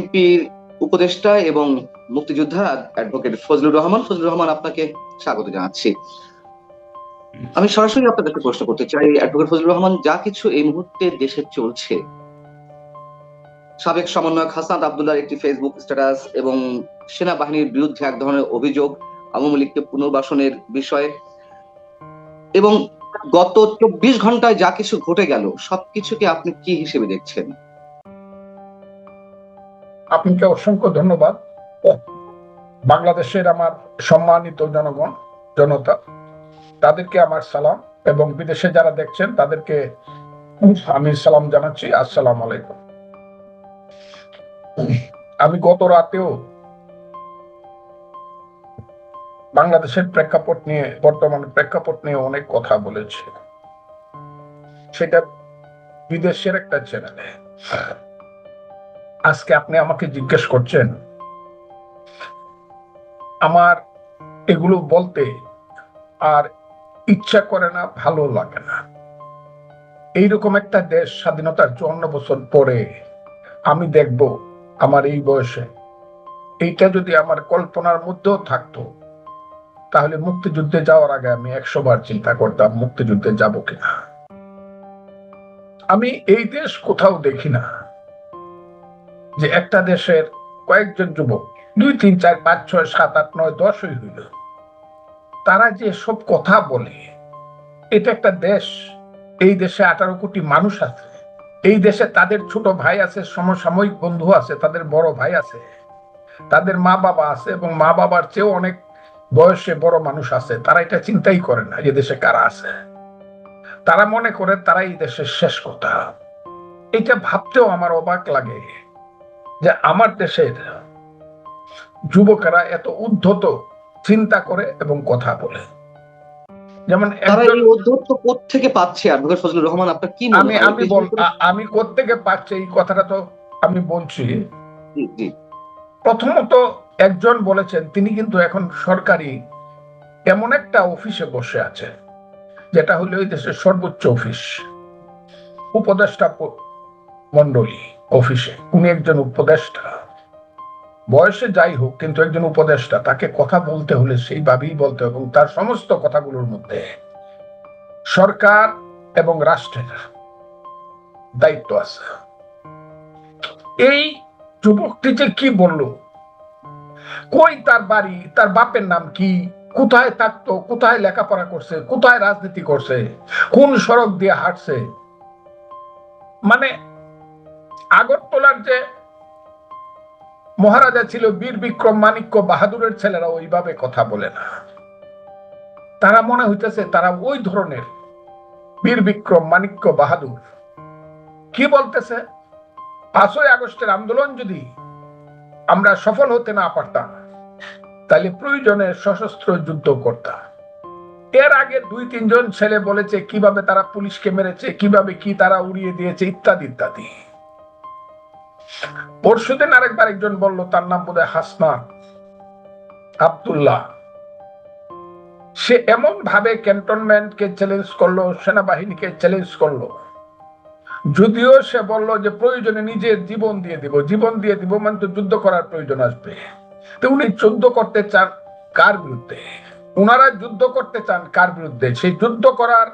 বিএনপির উপদেষ্টা এবং মুক্তিযোদ্ধা অ্যাডভোকেট ফজলুর রহমান। ফজলুর রহমান, আপনাকে স্বাগত জানাচ্ছি। আমি সরাসরি আপনার কাছে প্রশ্ন করতে চাই, অ্যাডভোকেট ফজলুর রহমান, যা কিছু এই মুহূর্তে দেশে চলছে। সাবেক সমন্বয়ক হাসান আবদুল্লার একটি ফেসবুক স্ট্যাটাস এবং সেনাবাহিনীর বিরুদ্ধে এক ধরনের অভিযোগ আওয়ামী লীগকে পুনর্বাসনের বিষয়ে এবং গত চব্বিশ ঘন্টায় যা কিছু ঘটে গেল, সবকিছুকে আপনি কি হিসেবে দেখছেন? আপনাকে অসংখ্য ধন্যবাদ। বাংলাদেশের আমার সম্মানিত জনগণ, জনতা, তাদেরকে আমার সালাম এবং বিদেশে যারা দেখছেন, তাদেরকে আমি সালাম জানাচ্ছি। আসসালাম আলাইকুম। আমি গত রাতেও বাংলাদেশের প্রেক্ষাপট নিয়ে, বর্তমান প্রেক্ষাপট নিয়ে অনেক কথা বলেছি। সেটা বিদেশের একটা চ্যানেলে আজকে আপনি আমাকে জিজ্ঞেস করছেন, আমার এগুলো বলতে আর ইচ্ছা করে না, ভালো লাগে না। এইরকম একটা দেশ স্বাধীনতার চুয়ান্ন বছর পরে আমি দেখব আমার এই বয়সে। এইটা যদি আমার কল্পনার মধ্যেও থাকতো, তাহলে মুক্তিযুদ্ধে যাওয়ার আগে আমি একশো বার চিন্তা করতাম মুক্তিযুদ্ধে যাব কিনা। আমি এই দেশ কোথাও দেখি না। যে একটা দেশের কয়েকজন যুবক, দুই, তিন, চার, পাঁচ, ছয়, সাত, আট, নয়, দশই হইল। তারা যে সব কথা বলে, এটা একটা দেশ, এই দেশে আঠারো কোটি মানুষ আছে, এই দেশে তাদের ছোট ভাই আছে, সমসাময়িক বন্ধু আছে, তাদের বড় ভাই আছে, তাদের মা বাবা আছে এবং মা বাবার চেয়েও অনেক বয়সে বড় মানুষ আছে, তারা এটা চিন্তাই করে না যে দেশে কারা আছে। তারা মনে করে তারা এই দেশের শেষ কথা। এটা ভাবতেও আমার অবাক লাগে। যে আমার দেশের যুবকেরা এত উদ্ধত চিন্তা করে এবং কথা বলে। যেমন তারা একজন এই অধ্যত্ত থেকে পাচ্ছে? ফজলুর রহমান আপনার কি আমি? আমি আমি কোত্থেকে পাচ্ছি? এই কথাটা তো আমি বলছি। প্রথমত একজন বলেছেন তিনি কিন্তু এখন সরকারি এমন একটা অফিসে বসে আছে যেটা হলো এই দেশের সর্বোচ্চ অফিস উপদেষ্টা মণ্ডলী। অফিসে। উনি একজন উপদেষ্টা। বয়সে যাই হোক, কিন্তু একজন উপদেষ্টা, তাকে কথা বলতে হলে সেইভাবেই বলতে হবে এবং তার সমস্ত কথাগুলোর মধ্যে সরকার এবং রাষ্ট্রের দায়িত্ব আছে। এই যুবকটি যে কি বলল? কই তার বাড়ি? তার বাপের নাম কি? কোথায় থাকতো? কোথায় লেখাপড়া করছে? কোথায় রাজনীতি করছে? কোন সড়ক দিয়ে হাঁটছে? মানে আগরতলার যে মহারাজা ছিল বীর বিক্রম মাণিক্য বাহাদুরের ছেলেরা ওইভাবে কথা বলে না। তারা মনে হইতেছে তারা ওই ধরনের বীর বিক্রম মাণিক্য বাহাদুর। কি বলতেছে? পাঁচই আগস্টের আন্দোলন যদি আমরা সফল হতে না পারতাম, তাহলে প্রয়োজনে সশস্ত্র যুদ্ধ করতাম। এর আগে দুই তিনজন ছেলে বলেছে কীভাবে তারা পুলিশকে মেরেছে, কীভাবে কি তারা উড়িয়ে দিয়েছে, ইত্যাদি ইত্যাদি। পরশুদিন আরেকবার একজন বলল, তার নাম বোধ হাসনা আবদুল্লাহ। সে এমন ভাবে ক্যান্টনমেন্টকে চ্যালেঞ্জ করল, সেনাবাহিনীকে চ্যালেঞ্জ করল। যদিও সে বলল যে, প্রয়োজনে নিজের জীবন দিয়ে দিব, জীবন দিয়ে দিব মানে তো যুদ্ধ করার প্রয়োজন আসবে। তো উনি যুদ্ধ করতে চান কার বিরুদ্ধে? ওনারা যুদ্ধ করতে চান কার বিরুদ্ধে? সেই যুদ্ধ করার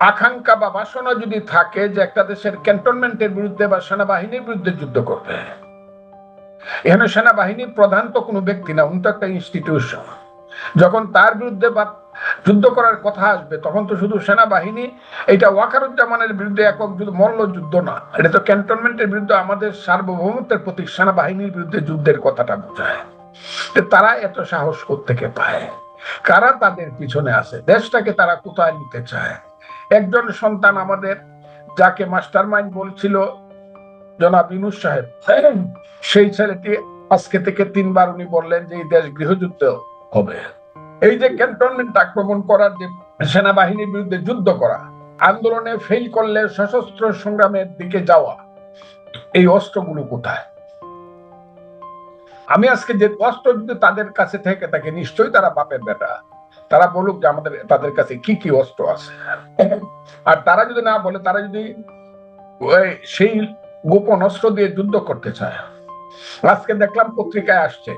আকাঙ্ক্ষা বা বাসনা যদি থাকে যে একটা দেশের ক্যান্টনমেন্টের বিরুদ্ধে বা সেনাবাহিনীর বিরুদ্ধে যুদ্ধ করবে। এখানে সেনাবাহিনীর প্রধান তো কোনো ব্যক্তি না, উনি তো একটা ইনস্টিটিউশন যখন তার বিরুদ্ধে বা যুদ্ধ করার কথা আসবে, তখন তো শুধু সেনাবাহিনী, এটা ওয়াকারুজ্জামানের বিরুদ্ধে একক যুদ্ধ মল্ল যুদ্ধ না। এটা তো ক্যান্টনমেন্টের বিরুদ্ধে আমাদের সার্বভৌমত্বের প্রতি সেনাবাহিনীর বিরুদ্ধে যুদ্ধের কথাটা বোঝায়। তারা এত সাহস থেকে পায়? কারা তাদের পিছনে আছে? দেশটাকে তারা কোথায় নিতে চায়? একজন সন্তান আমাদের, যাকে মাস্টার মাইন্ড বলছিল, জনাব ইনুস সাহেব, সেই ছেলেটি আজকে থেকে তিনবার উনি বললেন যে এই দেশ গৃহযুদ্ধ হবে। এই যে ক্যান্টনমেন্ট আক্রমণ করার যে সেনাবাহিনীর বিরুদ্ধে যুদ্ধ করা, আন্দোলনে ফেল করলে সশস্ত্র সংগ্রামের দিকে যাওয়া, এই অস্ত্রগুলো কোথায়? আমি আজকে যে অস্ত্র যদি তাদের কাছে থেকে থাকে, নিশ্চয়ই তারা বাপের বেটা। তারা বলুক যে আমাদের, তাদের কাছে কি কি অস্ত্র আছে। আর তারা যদি না বলে, তারা যদি সেই গোপন অস্ত্র দিয়ে যুদ্ধ করতে চায়। আজকে দেখলাম পত্রিকায় আসছে,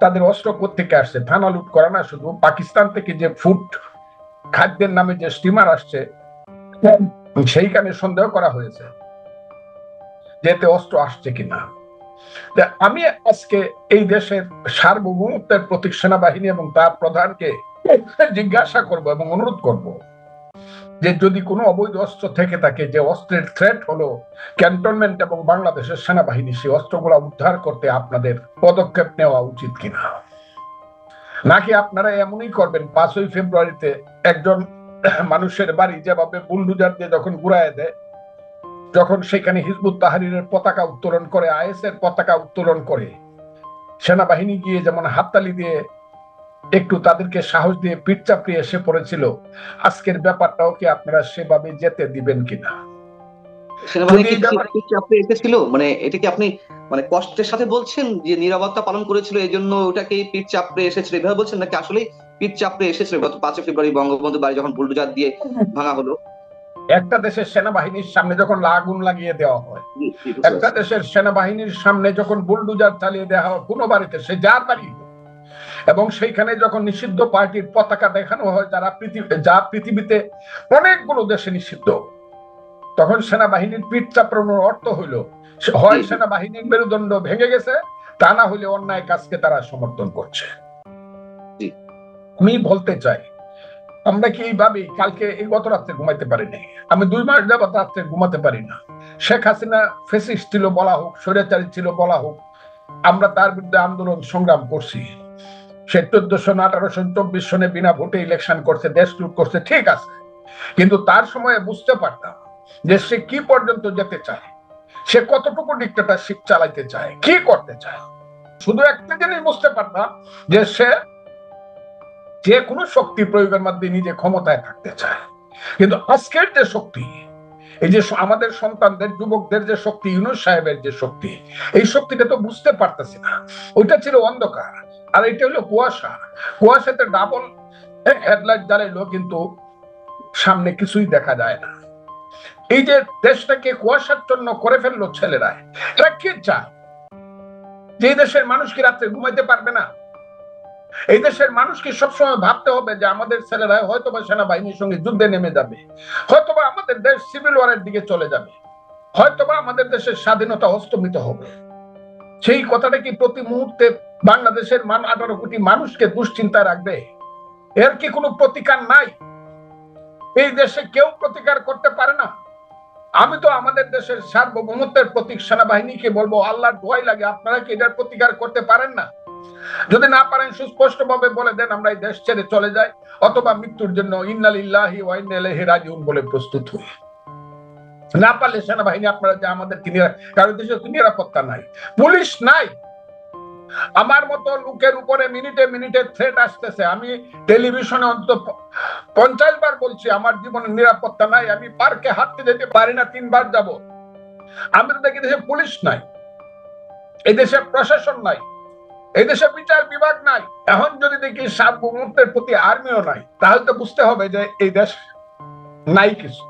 তাদের অস্ত্র থেকে আসছে? থানা লুট করা না শুধু, পাকিস্তান থেকে যে ফুড খাদ্যের নামে যে স্টিমার আসছে, সেইখানে সন্দেহ করা হয়েছে যে এতে অস্ত্র আসছে কিনা। আমি আজকে এই দেশের সার্বভৌমত্বের প্রতীক সেনাবাহিনী এবং তার প্রধানকে জিজ্ঞাসা করব এবং অনুরোধ করব যে যদি কোনো অবৈধ অস্ত্র থেকে থাকে যে অস্ত্রের থ্রেট হলো ক্যান্টনমেন্ট এবং বাংলাদেশের সেনাবাহিনী, সেই অস্ত্রগুলো উদ্ধার করতে আপনাদের পদক্ষেপ নেওয়া উচিত কিনা? নাকি আপনারা এমনই করবেন, পাঁচই ফেব্রুয়ারিতে একজন মানুষের বাড়ি যেভাবে বুলডুজার দিয়ে যখন ঘুরায় দেয় যখন সেখানে হিজবুত তাহারিরের পতাকা উত্তোলন করে আইএস এর পতাকা উত্তোলন করে সেনাবাহিনী গিয়ে যেমন হাততালি দিয়ে একটু তাদেরকে সাহস দিয়ে পিঠ চাপড়িয়ে এসে পড়েছিল আজকের ব্যাপারটাও কি আপনারা সেভাবে যেতে দিবেন কিনা? এসেছিল? মানে এটা কি আপনি মানে কষ্টের সাথে বলছেন যে নিরাপত্তা পালন করেছিল এই জন্য ওটাকে পিঠ চাপড়ে এসেছিল? এভাবে বলছেন নাকি আসলে পিঠ চাপড়ে এসেছিল? গত পাঁচই ফেব্রুয়ারি বঙ্গবন্ধু বাড়ি যখন বুলডোজার দিয়ে ভাঙা হলো। একটা দেশের সেনাবাহিনীর সামনে যখন আগুন লাগিয়ে দেওয়া হয় একটা দেশের সেনাবাহিনীর সামনে যখন বুলডুজার চালিয়ে দেওয়া হয় কোনো বাড়িতে সে যার বাড়ি এবং সেইখানে যখন নিষিদ্ধ পার্টির পতাকা দেখানো হয় যারা পৃথিবী যা পৃথিবীতে অনেকগুলো দেশে নিষিদ্ধ তখন সেনাবাহিনীর পিঠ চাপড়ানোর অর্থ হইল হয় সেনাবাহিনীর মেরুদণ্ড ভেঙে গেছে তা না হলে অন্যায় কাজকে তারা সমর্থন করছে। আমি বলতে চাই আমরা কি এইভাবে কালকে এই গত রাত্রে ঘুমাইতে পারিনি আমি দুই মাস যাবত রাত্রে ঘুমাতে পারি না। শেখ হাসিনা ফেসিস্ট ছিল বলা হোক, স্বৈরাচারী ছিল বলা হোক, আমরা তার বিরুদ্ধে আন্দোলন সংগ্রাম করছি। সে চোদ্দশো আঠারোশো চব্বিশ সনে বিনা ভোটে ইলেকশন করছে, দেশ লুট করছে, ঠিক আছে। কিন্তু তার সময়ে বুঝতে পারতাম যে সে কি পর্যন্ত যেতে চায়, সে কতটুকু ডিক্টেটারশিপ চালাইতে চায়, কি করতে চায়। শুধু একটা জিনিস বুঝতে পারতাম যে সে যে কোনো শক্তি প্রয়োগের মাধ্যমে নিজে ক্ষমতায় থাকতে চায়। কিন্তু আজকের যে শক্তি, এই যে আমাদের সন্তানদের, যুবকদের যে শক্তি, ইউনুস সাহেবের যে শক্তি, এই শক্তিটা তো বুঝতে পারতেছি না। ওইটা ছিল অন্ধকার। আর এটা হলো কুয়াশা। কুয়াশাতে ডাবল হেডলাইট জ্বালাইলো কিন্তু সামনে কিছুই দেখা যায় না। এই যে দেশটাকে কুয়াশাচ্ছন্ন করে ফেলল ছেলেরা এরা কি চায়? যে দেশের মানুষ কি রাত্রে ঘুমাইতে পারবে না? এই দেশের মানুষকে সবসময় ভাবতে হবে যে আমাদের ছেলেরা হয়তো বা সেনাবাহিনীর সঙ্গে যুদ্ধে নেমে যাবে, হয়তোবা আমাদের দেশ সিভিল ওয়ারের দিকে চলে যাবে, হয়তোবা আমাদের দেশের স্বাধীনতা অস্তমিত হবে। সেই কথাটা কি প্রতি মুহূর্তে বাংলাদেশের মান আঠারো কোটি মানুষকে দুশ্চিন্তায় রাখবে? এর কি কোনো প্রতিকার নাই? এই দেশে কেউ প্রতিকার করতে পারে না। আমি তো আমাদের দেশের সার্বভৌমত্বের প্রতীক সেনাবাহিনীকে বলব, আল্লাহর দোয়াই লাগে, আপনারা কি এটার প্রতিকার করতে পারেন না? যদি না পারেন সুস্পষ্ট ভাবে বলে দেন, আমরা এই দেশ ছেড়ে চলে যাই, অথবা মৃত্যুর জন্য ইন্নালিল্লাহি ওয়া রাজিউন বলে প্রস্তুত হই। না পারলে সেনাবাহিনী আপনারা যে আমাদেরকে নিরা- কারও দেশে নিরাপত্তা নাই, পুলিশ নাই। আমার মতো লোকের উপরে মিনিটে মিনিটে থ্রেট আসতেছে। আমি টেলিভিশনে অন্তত পঞ্চাশ বার বলছি, আমার জীবনে নিরাপত্তা নাই, আমি পার্কে হাঁটতে যেতে পারি না, তিনবার যাব। আমি তো দেখি দেশে পুলিশ নাই, এই দেশে প্রশাসন নাই। এই দেশে বিচার বিভাগ নাই। এখন যদি দেখি সার্বভৌমত্বের প্রতি আর্মিও নাই তাহলে তো বুঝতে হবে যে এই দেশ নাই কিছু।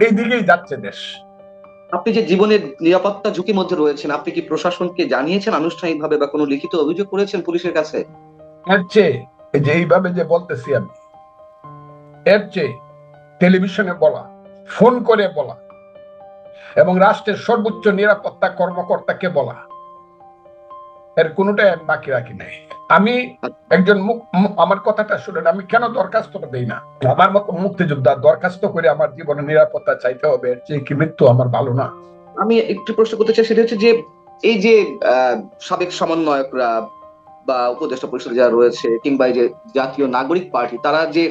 এই দিকেই যাচ্ছে দেশ। আপনি যে জীবনের নিরাপত্তা ঝুঁকির মধ্যে রয়েছেন আপনি কি প্রশাসনকে জানিয়েছেন আনুষ্ঠানিকভাবে বা কোনো লিখিত অভিযোগ করেছেন পুলিশের কাছে? এর চেয়ে যে এইভাবে যে বলতেছি আমি এর চেয়ে টেলিভিশনে বলা ফোন করে বলা এবং রাষ্ট্রের সর্বোচ্চ নিরাপত্তা কর্মকর্তাকে বলা এর কোনোটাই আমি বাকি রাখি নাই। আমি একজন আমার কথাটা শুনেন, আমি কেন দরখাস্তটা দেই না? আমার মতো মুক্তিযোদ্ধা দরখাস্ত করে আমার জীবনে নিরাপত্তা চাইতে হবে চেয়ে কি মৃত্যু আমার ভালো না। আমি একটু প্রশ্ন করতে চাই, সেটা হচ্ছে যে এই যে সাবেক সমন্বয়করা বা উপদেষ্টা পরিষদে যারা রয়েছে, কিংবা এই যে জাতীয় নাগরিক পার্টি, তারা যে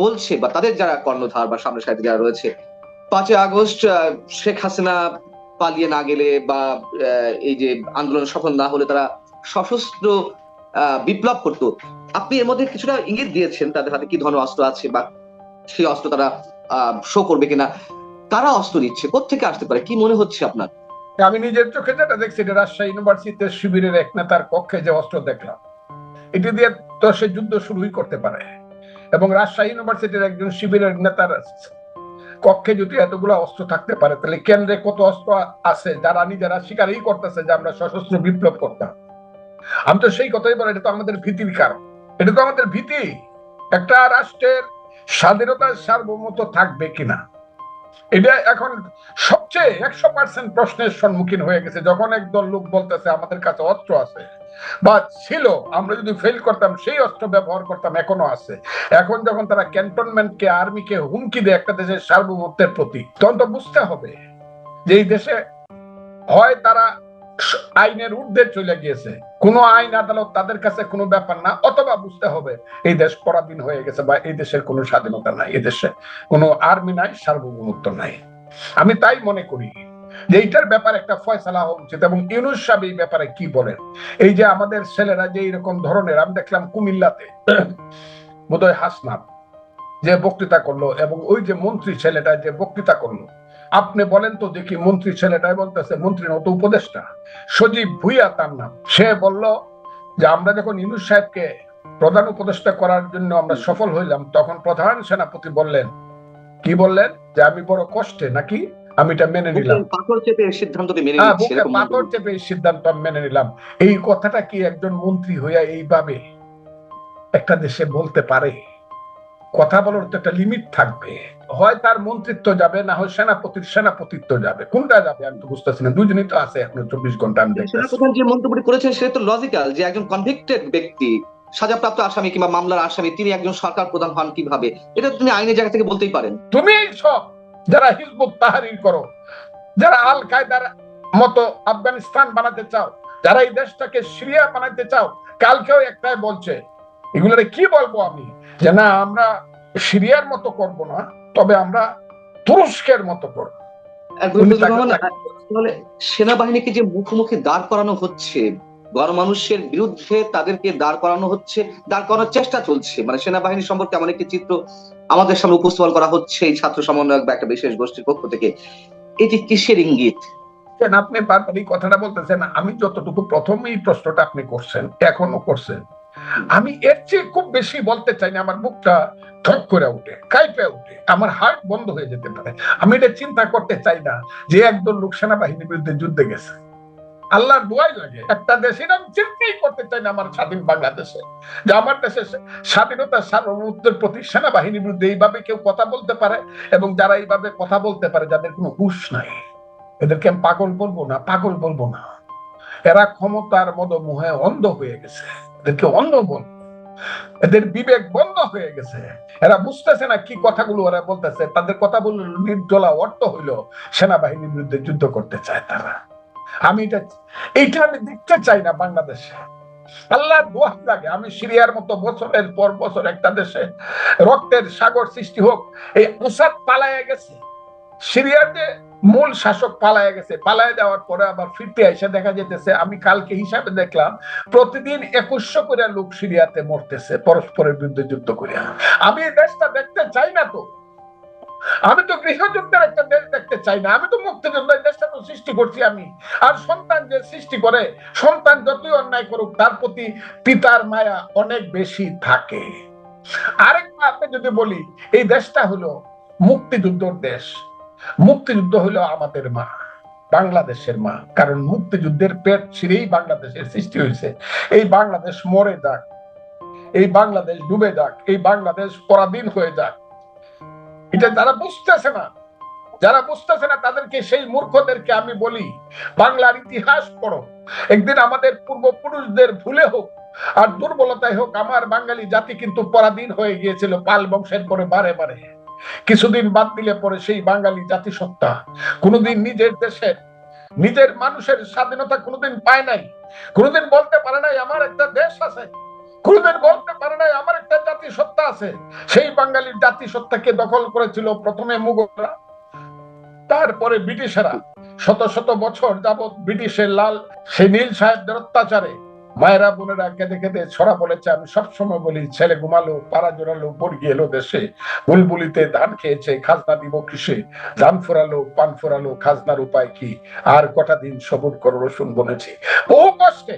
বলছে বা তাদের যারা কর্ণধার বা সামনে সাইডে যারা রয়েছে, পাঁচই আগস্ট শেখ হাসিনা পালিয়ে না গেলে বা এই যে আন্দোলন সফল না হলে তারা সশস্ত্র বিপ্লব করতো। আপনি এর মধ্যে কিছুটা ইঙ্গিত দিয়েছেন তাদের হাতে কি ধরনের অস্ত্র আছে বা সেই অস্ত্র তারা শো করবে কিনা। কারা অস্ত্র দিচ্ছে কোথেকে আসতে পারে? কি মনে হচ্ছে আপনার? আমি নিজের চোখে যেটা দেখছি, এটা রাজশাহী ইউনিভার্সিটিতে শিবিরের এক নেতার কক্ষে যে অস্ত্র দেখলাম। এটি দিয়ে তো সে যুদ্ধ শুরুই করতে পারে। এবং রাজশাহী ইউনিভার্সিটির একজন শিবিরের নেতার কক্ষে যদি এতগুলো অস্ত্র থাকতে পারে, তাহলে কেন্দ্রে কত অস্ত্র আছে? যারা নিজেরা স্বীকারই করতেছে যে আমরা সশস্ত্র বিপ্লব করতাম আমি তো সেই কথাই বলি, এটা তো আমাদের ভীতির কারণ। এটা তো আমাদের ভীতি। একটা রাষ্ট্রের স্বাধীনতার সার্বভৌমত্ব থাকবে কিনা? এটা এখন সবচেয়ে একশো পার্সেন্ট প্রশ্নের সম্মুখীন হয়ে গেছে। যখন একদল লোক বলতেছে, আমাদের কাছে অস্ত্র আছে। বা ছিল, আমরা যদি ফেল করতাম, সেই অস্ত্র ব্যবহার করতাম, এখনও আছে। এখন যখন তারা ক্যান্টনমেন্টকে আর্মিকে হুমকি দেয়, একটা দেশের সার্বভৌমত্বের প্রতি, তখন তো বুঝতে হবে যে এই দেশে হয় তারা আইনের ঊর্ধ্বে চলে গিয়েছে। কোনো আইন আদালত তাদের কাছে কোনো ব্যাপার না, অথবা বুঝতে হবে এই দেশ পরাধীন হয়ে গেছে বা এই দেশের কোনো স্বাধীনতা নাই, এই দেশে কোনো আর্মি নাই, সার্বভৌমত্ব নাই। আমি তাই মনে করি যে এইটার ব্যাপারে একটা ফয়সালা হওয়া উচিত এবং ইউনুস সাহেব এই ব্যাপারে কি বলেন? এই যে আমাদের ছেলেরা যে এরকম ধরনের, আমি দেখলাম কুমিল্লাতে বোধহয় হাসনাত যে বক্তৃতা করল এবং ওই যে মন্ত্রী ছেলেটা যে বক্তৃতা করল আপনি বলেন তো দেখি মন্ত্রী ছেলেটাই বলতেছে মন্ত্রী নত উপদেষ্টা। সজীব ভুইয়া তার নাম। সে বলল যে আমরা যখন ইউনুস সাহেবকে প্রধান উপদেষ্টা করার জন্য আমরা সফল হইলাম তখন প্রধান সেনাপতি বললেন কি বললেন? যে আমি বড় কষ্টে নাকি? আমি এটা মেনে নিলাম। পাথর চেপে এই মেনে হ্যাঁ, পাথর চেপে সিদ্ধান্ত মেনে নিলাম। এই কথাটা কি একজন মন্ত্রী হইয়া এইভাবে একটা দেশে বলতে পারে? কথা বলার তো একটা লিমিট থাকবে। হয় তার মন্ত্রিত্ব যাবে না হয় সেনাপতির সেনাপতিত্ব যাবে। কোনটা যাবে আমি তো বুঝতেছি না। দুজনেই তো আছে এখনও চব্বিশ ঘণ্টা আমি সেনাপ্রধান যে মন্তব্যটি করেছেন সেটা তো লজিক্যাল যে একজন কনভিক্টেড ব্যক্তি সাজাপ্রাপ্ত আসামি কিংবা মামলার আসামি তিনি একজন সরকার প্রধান হন কীভাবে? এটা তো তিনি আইনের জায়গা থেকে বলতেই পারেন। তুমি সব যারা হিজবুত তাহারির করো। যারা আল কায়দার মতো আফগানিস্তান বানাতে চাও যারা এই দেশটাকে সিরিয়া বানাতে চাও কালকেও একটাই বলছে। এগুলোরে কি বলব আমি? যে না আমরা সিরিয়ার মতো করব না তবে আমরা তুরস্কের মতো করব। তাহলে সেনাবাহিনীকে যে মুখোমুখি দাঁড় করানো হচ্ছে গণমানুষের বিরুদ্ধে তাদেরকে দাঁড় করানো হচ্ছে দাঁড় করানোর চেষ্টা চলছে। মানে সেনাবাহিনী সম্পর্কে এমন একটি চিত্র আমাদের সামনে উপস্থাপন করা হচ্ছে এই ছাত্র সমন্বয়ক বা একটা বিশেষ গোষ্ঠীর পক্ষ থেকে। এটি কিসের ইঙ্গিত? আপনি বারবার এই কথাটা বলতেছেন আমি যতটুকু প্রথম এই প্রশ্নটা আপনি করছেন এখনও করছেন। আমি এর চেয়ে খুব বেশি বলতে চাই না, আমার বুকটা ঠক করে উঠে, কাইপে উঠে, আমার হার্ট বন্ধ হয়ে যেতে পারে। আমি এটা চিন্তা করতে চাই না যে একদল লোক সেনাবাহিনীর বিরুদ্ধে যুদ্ধে গেছে। আল্লাহর দোয়াই লাগে। একটা দেশ এরকম চিন্তাই করতে চাই না আমার স্বাধীন বাংলাদেশে। যে আমার স্বাধীনতা সার্বভৌমত্বের প্রতি সেনাবাহিনীর বিরুদ্ধে এইভাবে কেউ কথা বলতে পারে এবং যারা এইভাবে কথা বলতে পারে যাদের কোনো হুশ নাই। এদেরকে আমি পাগল বলব না, পাগল বলব না। এরা ক্ষমতার মদ মুহে অন্ধ হয়ে গেছে। এদেরকে অন্ধ বল। এদের বিবেক বন্ধ হয়ে গেছে। এরা বুঝতেছে না কি কথাগুলো ওরা বলতেছে। তাদের কথাগুলো নির্জলা অর্থ হইল সেনাবাহিনীর বিরুদ্ধে যুদ্ধ করতে চায় তারা। আমি এটা, এইটা আমি দেখতে চাই না বাংলাদেশে। আল্লাহ দোয়া লাগে আমি সিরিয়ার মতো বছরের পর বছর একটা দেশে রক্তের সাগর সৃষ্টি হোক, এই উসাদ পালায়া গেছে। সিরিয়ার যে মূল শাসক পালায় গেছে। পালায় যাওয়ার পরে আবার ফিরতে এসে দেখা যেতেছে আমি কালকে হিসাবে দেখলাম, প্রতিদিন একুশশো করে লোক সিরিয়াতে মরতেছে, পরস্পরের বিরুদ্ধে যুদ্ধ করে আমি এই দেশটা দেখতে চাই না তো। আমি তো গৃহযুদ্ধের একটা দেশ দেখতে চাই না। আমি তো মুক্তিযুদ্ধ দেশটা তো সৃষ্টি করছি আমি। আর সন্তান যে সৃষ্টি করে, সন্তান যতই অন্যায় করুক, তার প্রতি পিতার মায়া অনেক বেশি থাকে। আরেকটা আপনি যদি বলি, এই দেশটা হলো মুক্তিযুদ্ধর দেশ। মুক্তিযুদ্ধ হলো আমাদের মা, বাংলাদেশের মা। কারণ মুক্তিযুদ্ধের পেট ছিঁড়েই বাংলাদেশের সৃষ্টি হয়েছে। এই বাংলাদেশ মরে যাক, এই বাংলাদেশ ডুবে যাক, এই বাংলাদেশ পরাধীন হয়ে যাক। এটা যারা বুঝতেছে না, যারা বুঝতেছে না, তাদেরকে সেই মূর্খদেরকে আমি বলি, বাংলার ইতিহাস পড়ো। একদিন আমাদের পূর্বপুরুষদের ভুলে হোক আর দুর্বলতায় হোক, আমার বাঙালি জাতি কিন্তু পরাধীন হয়ে গিয়েছিল, পাল বংশের পরে বারে বারে। কিছুদিন বাদ দিলে পরে সেই বাঙালি জাতিসত্তা কোনোদিন নিজের দেশের, নিজের মানুষের স্বাধীনতা কোনোদিন পায় নাই, কোনোদিন বলতে পারে নাই আমার একটা দেশ আছে, কোনোদিন বলতে পারে নাই আমার একটা জাতিসত্তা আছে। সেই বাঙালির জাতিসত্তাকে দখল করেছিল প্রথমে মুঘলরা, তারপরে ব্রিটিশেরা। শত শত বছর যাবৎ ব্রিটিশের লাল, সেই নীল সাহেবদের অত্যাচারে মায়েরা বোনেরা কেঁদে কেঁদে ছড়া বলেছে আমি সবসময় বলি, ছেলে ঘুমালো, পাড়া জোড়ালো বর্গি এলো দেশে। বুলবুলিতে ধান খেয়েছে, খাজনা দিব কিসে? ধান ফোরালো, পান ফোরালো, খাজনার উপায় কি? আর কটা দিন সবুর করো, রসুন বলেছি বহু কষ্টে।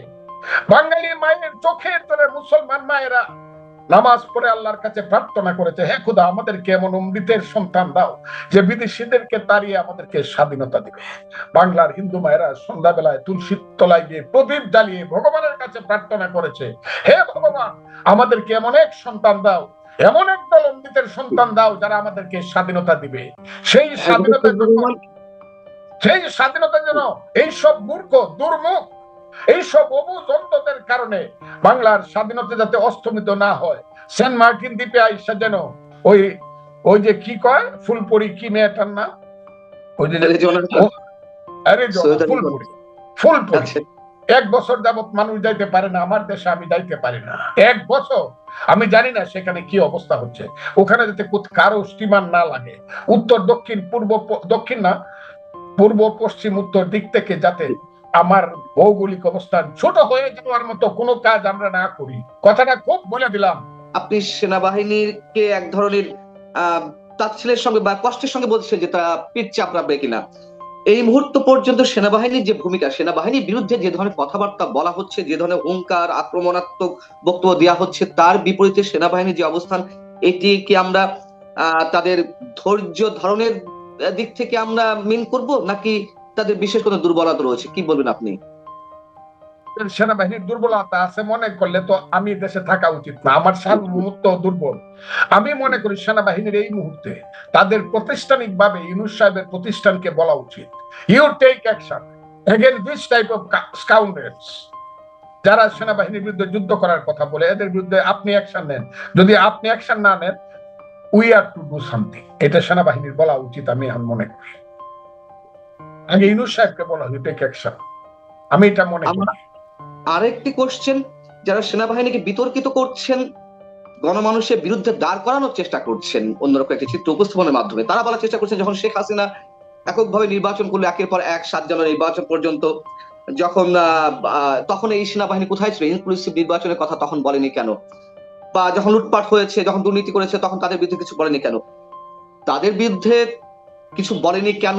বাঙালি মায়ের চোখের তোরে মুসলমান মায়েরা নামাজ পড়ে আল্লাহর কাছে প্রার্থনা করেছে হে খুদা আমাদেরকে এমন অমৃতের সন্তান দাও যে বিদেশিদেরকে তাড়িয়ে আমাদেরকে স্বাধীনতা দিবে। বাংলার হিন্দু মায়েরা সন্ধ্যাবেলায় তুলসীর তলায় গিয়ে প্রদীপ জ্বালিয়ে ভগবানের কাছে প্রার্থনা করেছে হে ভগবান আমাদেরকে এমন এক সন্তান দাও এমন এক দল অমৃতের সন্তান দাও যারা আমাদেরকে স্বাধীনতা দিবে। সেই স্বাধীনতা সেই স্বাধীনতার জন্য এইসব মূর্খ দুর্মুখ এইসব অবুজ অন্তদের কারণে বাংলার স্বাধীনতা যাতে অস্তমিত না হয়। সেন্ট মার্টিন দ্বীপে আইসা যেন ওই ওই যে কি কয়? ফুলপরি কি মেয়েটার নাম? ওই যে আরে জ- সৈয়দ আলী ফুলপুরি। ফুলপুরি। আচ্ছা। এক বছর যাবত মানুষ যাইতে পারে না আমার দেশে আমি যাইতে পারি না। এক বছর? আমি জানি না সেখানে কি অবস্থা হচ্ছে। ওখানে যাতে কারও স্টিমার না লাগে। উত্তর দক্ষিণ পূর্ব দক্ষিণ না পূর্ব পশ্চিম উত্তর দিক থেকে যাতে আমার ভৌগোলিক অবস্থান ছোট হয়ে যাওয়ার মতো কোনো কাজ আমরা না করি। কথাটা খুব বলে দিলাম। আপনি এক ধরনের সঙ্গে বা কষ্টের সঙ্গে বলছেন যে তারা পিঠ চাপড়াবে কিনা। এই মুহূর্ত পর্যন্ত সেনাবাহিনীর যে ভূমিকা, সেনাবাহিনীর বিরুদ্ধে যে ধরনের কথাবার্তা বলা হচ্ছে, যে ধরনের হুঙ্কার, আক্রমণাত্মক বক্তব্য দেওয়া হচ্ছে, তার বিপরীতে সেনাবাহিনীর যে অবস্থান, এটি কি আমরা তাদের ধৈর্য ধরনের দিক থেকে আমরা মিন করব? নাকি তাদের বিশেষ কোনো দুর্বলতা রয়েছে? কি বলবেন আপনি? সেনাবাহিনীর দুর্বলতা আছে, মনে করলে তো আমি দেশে থাকা উচিত না। আমার সার্বভৌমত্ব দুর্বল। আমি মনে করি সেনাবাহিনীর এই মুহূর্তে তাদের প্রাতিষ্ঠানিক ভাবে ইউনুস সাহেবের প্রতিষ্ঠানকে বলা উচিত। You take action again this type of scoundrels যারা সেনাবাহিনীর বিরুদ্ধে যুদ্ধ করার কথা বলে, এদের বিরুদ্ধে আপনি অ্যাকশন নেন। যদি আপনি অ্যাকশন না নেন we are to do something এটা সেনাবাহিনীর বলা উচিত, আমি মনে করি আগে বলা ইউ টেক অ্যাকশন আমি এটা মনে করি। আরেকটি কোশ্চেন যারা সেনাবাহিনীকে বিতর্কিত করছেন, গণমানুষের বিরুদ্ধে দাঁড় করানোর চেষ্টা করছেন, অন্যরকম একটি চিত্র উপস্থাপনের মাধ্যমে, তারা বলার চেষ্টা করছেন যখন শেখ হাসিনা এককভাবে নির্বাচন করল, একের পর এক সাত জানুয়ারি নির্বাচন পর্যন্ত, যখন তখন এই সেনাবাহিনী কোথায় ছিল? ইনক্লুসিভ নির্বাচনের কথা তখন বলেনি কেন? বা যখন লুটপাট হয়েছে, যখন দুর্নীতি করেছে, তখন তাদের বিরুদ্ধে কিছু বলেনি কেন? তাদের বিরুদ্ধে কিছু বলেনি কেন,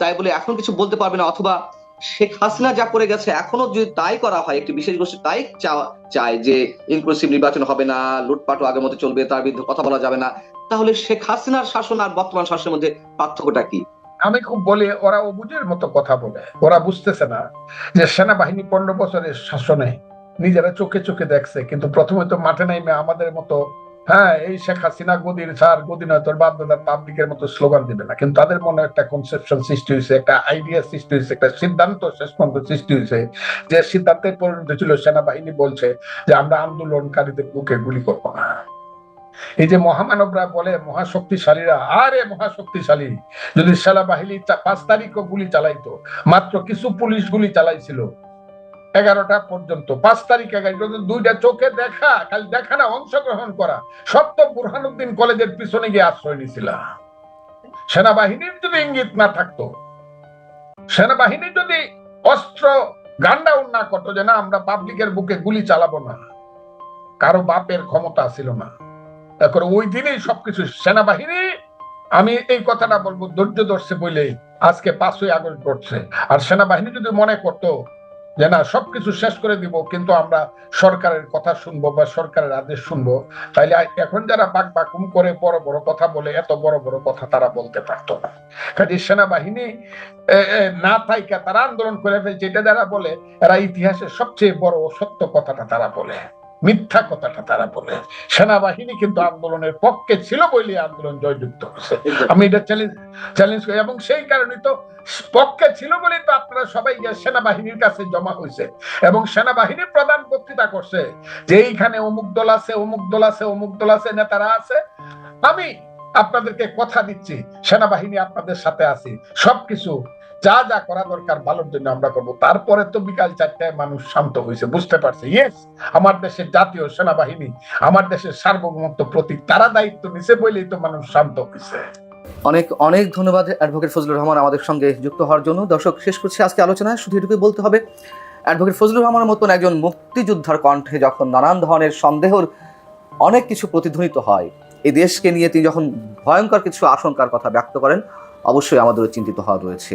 তাই বলে এখন কিছু বলতে পারবে না, অথবা শেখ হাসিনা যা করে গেছে, এখনও যদি তাই করা হয়, একটি বিশেষ গোষ্ঠী তাই চায় যে ইনক্লুসিভ নির্বাচন হবে না, লুটপাটও আগের মতো চলবে, তার বিরুদ্ধে কথা বলা যাবে না, তাহলে শেখ হাসিনার শাসন আর বর্তমান শাসনের মধ্যে পার্থক্যটা কি? আমি খুব বলি, ওরা অবুজের মতো কথা বলে। ওরা বুঝতেছে না যে সেনাবাহিনী পনেরো বছরের শাসনে নিজেরা চোখে চোখে দেখছে, কিন্তু প্রথমে তো মাঠে নাইমে আমাদের মতো হ্যাঁ এই শেখ হাসিনা গদির স্যার নয়, তোর বাপ দাদার পাবলিকের মতো স্লোগান দিবে না। কিন্তু তাদের মনে একটা কনসেপশন সৃষ্টি হয়েছে, একটা আইডিয়া সৃষ্টি হয়েছে, একটা সিদ্ধান্ত শেষ পর্যন্ত সৃষ্টি হয়েছে, যে সিদ্ধান্তের পরিণত ছিল, সেনাবাহিনী বলছে যে আমরা আন্দোলনকারীদের বুকে গুলি করব না। এই যে মহামানবরা বলে মহাশক্তিশালীরা, আরে মহাশক্তিশালী, যদি সেনাবাহিনী পাঁচ তারিখও গুলি চালাইতো, মাত্র কিছু পুলিশ গুলি চালাইছিল এগারোটা পর্যন্ত, পাঁচ তারিখ এগারো দুইটা চোখে দেখা, খালি দেখা না, অংশগ্রহণ করা। তো বুরহানুদ্দিন কলেজের পিছনে গিয়ে আশ্রয় নিছিল সেনাবাহিনীর যদি ইঙ্গিত না থাকতো সেনাবাহিনী যদি অস্ত্র গান্ডাউন না করতো যে না, আমরা পাবলিকের বুকে গুলি চালাবো না, কারও বাপের ক্ষমতা ছিল না। এখন ওই দিনেই সবকিছু, সেনাবাহিনী, আমি এই কথাটা বলব ধৈর্য ধরছে বলে আজকে পাঁচই আগস্ট ঘটছে। আর সেনাবাহিনী যদি মনে করতো যে না, সবকিছু শেষ করে দিব, কিন্তু আমরা সরকারের কথা শুনব বা সরকারের আদেশ শুনব। তাইলে এখন যারা বাক বাকুম করে বড় বড় কথা বলে, এত বড় বড় কথা তারা বলতে পারত না। কাজে সেনাবাহিনী না থাইকা তারা আন্দোলন করে ফেলছে। এটা যারা বলে, এরা ইতিহাসের সবচেয়ে বড় সত্য কথাটা তারা বলে। মিথ্যা কথাটা তারা বলে। সেনাবাহিনী কিন্তু আন্দোলনের পক্ষে ছিল বলে আন্দোলন জয়যুক্ত হয়েছে। আমি এটা চ্যালেঞ্জ চ্যালেঞ্জ করি। এবং সেই কারণে তো পক্ষে ছিল বলেই তো আপনারা সবাই সেনাবাহিনীর কাছে জমা হয়েছে। এবং সেনাবাহিনীর প্রধান বক্তৃতা করছে যে এইখানে অমুক দল আছে, অমুক দল আছে, অমুক দল আছে, নেতারা আছে। আমি আপনাদেরকে কথা দিচ্ছি, সেনাবাহিনী আপনাদের সাথে আছি। সবকিছু যা যা করা দরকার ভালোর জন্য আমরা করব। তারপরে তো বিকাল চারটায় মানুষ শান্ত হয়েছে, বুঝতে পারছে। ইয়েস আমার দেশের জাতীয় সেনাবাহিনী, আমার দেশের সার্বভৌমত্ব প্রতীক, তারা দায়িত্ব নিছে বলেই তো মানুষ শান্ত হয়েছে। অনেক অনেক ধন্যবাদ অ্যাডভোকেট ফজলুর রহমান আমাদের সঙ্গে যুক্ত হওয়ার জন্য। দর্শক, শেষ করছি আজকে আলোচনা শুধু এটুকুই বলতে হবে, অ্যাডভোকেট ফজলুর রহমানের মতন একজন মুক্তিযোদ্ধার কণ্ঠে যখন নানান ধরনের সন্দেহর অনেক কিছু প্রতিধ্বনিত হয়, এই দেশকে নিয়ে তিনি যখন ভয়ঙ্কর কিছু আশঙ্কার কথা ব্যক্ত করেন, অবশ্যই আমাদেরও চিন্তিত হওয়া রয়েছে।